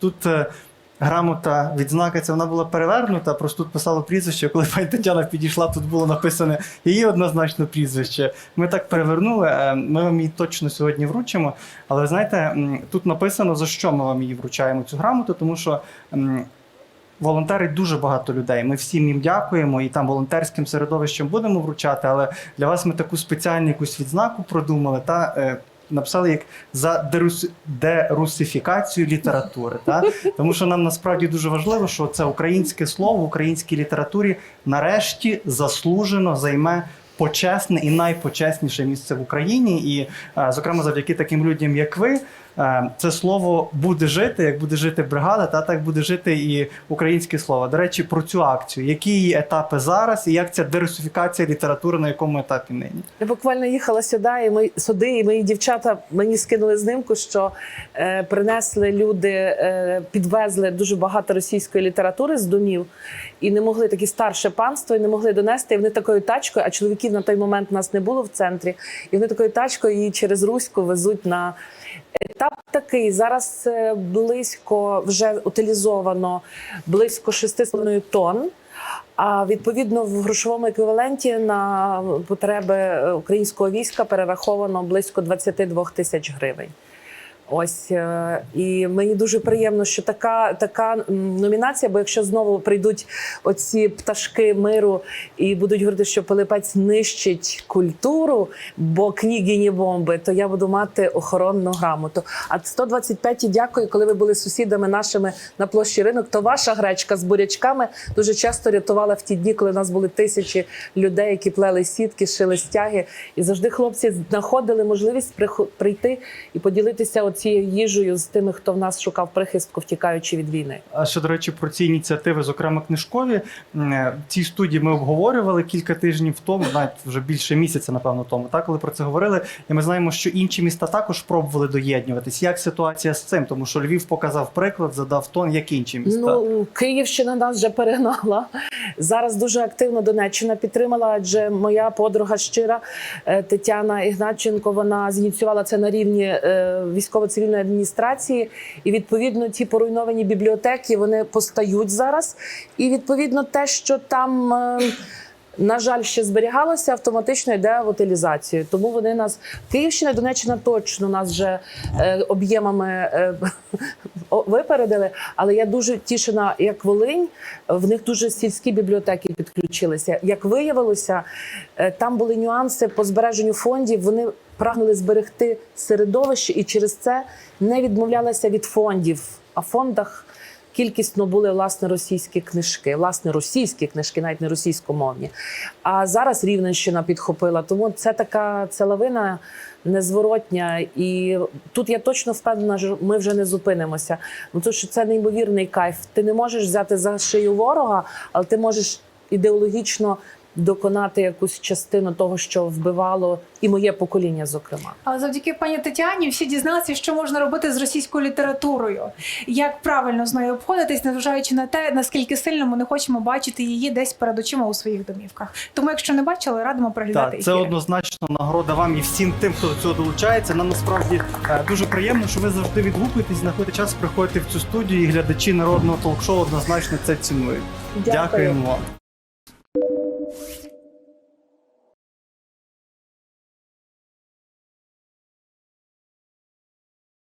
тут. е, Грамота відзнака ця вона була перевернута, просто тут писало прізвище. Коли пані Тетяна підійшла, тут було написане її однозначно прізвище. Ми так перевернули. е, Ми вам її точно сьогодні вручимо. Але знаєте, тут написано за що ми вам її вручаємо цю грамоту, тому що м, волонтерить дуже багато людей. Ми всім їм дякуємо і там волонтерським середовищем будемо вручати. Але для вас ми таку спеціальну якусь відзнаку продумали та. Написали як за дерус... дерусифікацію літератури, та? тому що нам насправді дуже важливо, що це українське слово в українській літературі нарешті заслужено займе почесне і найпочесніше місце в Україні. І, е, зокрема, завдяки таким людям, як ви, це слово буде жити, як буде жити бригада, та так буде жити і українське слово. До речі, про цю акцію. Які її етапи зараз, і як ця дерусифікація літератури на якому етапі нині? Я буквально їхала сюди, і ми сюди, і мої дівчата мені скинули знимку, що е, принесли люди, е, підвезли дуже багато російської літератури з домів, і не могли такі старше панство, і не могли донести. І вони такою тачкою, а чоловіків на той момент нас не було в центрі, і вони такою тачкою її через Руську везуть на. Етап такий зараз е, близько вже утилізовано близько 6,5 тонн. А відповідно в грошовому еквіваленті на потреби е, українського війська перераховано близько 22 тисяч гривень. Ось е, і мені дуже приємно, що така така номінація. Бо якщо знову прийдуть оці пташки миру і будуть говорити, що Пилипець нищить культуру, бо книги не бомби, то я буду мати охоронну грамоту. А 125 дякую, коли ви були сусідами нашими на площі ринок. То ваша гречка з бурячками дуже часто рятувала в ті дні, коли у нас були тисячі людей, які плели сітки, шили стяги, і завжди хлопці знаходили можливість прийти і поділитися оцією їжею з тими, хто в нас шукав прихистку, втікаючи від війни. А ще, до речі, про ці ініціативи, зокрема книжкові, е, в цій студії ми обговорювали кілька тижнів тому, навіть вже більше місяця, напевно, тому, так, коли про це говорили. І ми знаємо, що інші міста також пробували доєднуватись. Як ситуація з цим? Тому що Львів показав приклад, задав тон, як інші міста. Ну, Київщина нас вже перегнала. Зараз дуже активно Донеччина підтримала, адже моя подруга щира е, Тетяна Ігнатченко вона зініціювала це на рівні е, військово-цивільної адміністрації. І відповідно ті поруйновані бібліотеки вони постають зараз. І відповідно те, що там. е, На жаль, ще зберігалося, автоматично йде в утилізацію. Тому вони нас Київщина, Донеччина точно нас вже е, об'ємами е, випередили. Але я дуже тішена, як Волинь, в них дуже сільські бібліотеки підключилися. Як виявилося, е, там були нюанси по збереженню фондів. Вони прагнули зберегти середовище і через це не відмовлялися від фондів. А фондах кількісно були власне російські книжки, власне російські книжки, навіть не російськомовні. А зараз Рівненщина підхопила. Тому це така це лавина незворотня. І тут я точно впевнена, що ми вже не зупинимося. Ну тому що це неймовірний кайф. Ти не можеш взяти за шию ворога, але ти можеш ідеологічно доконати якусь частину того, що вбивало і моє покоління, зокрема. Але завдяки пані Тетяні всі дізналися, що можна робити з російською літературою, як правильно з нею обходитись, незважаючи на те, наскільки сильно ми не хочемо бачити її десь перед очима у своїх домівках. Тому, якщо не бачили, радимо переглядати Так, це ефіри. однозначно нагорода вам і всім тим, хто до цього долучається. Нам насправді е, дуже приємно, що ви завжди відгукуєтесь, знаходите час приходити в цю студію, і глядачі народного толк-шоу однозначно це цінують. Дякую. Дякуємо вам.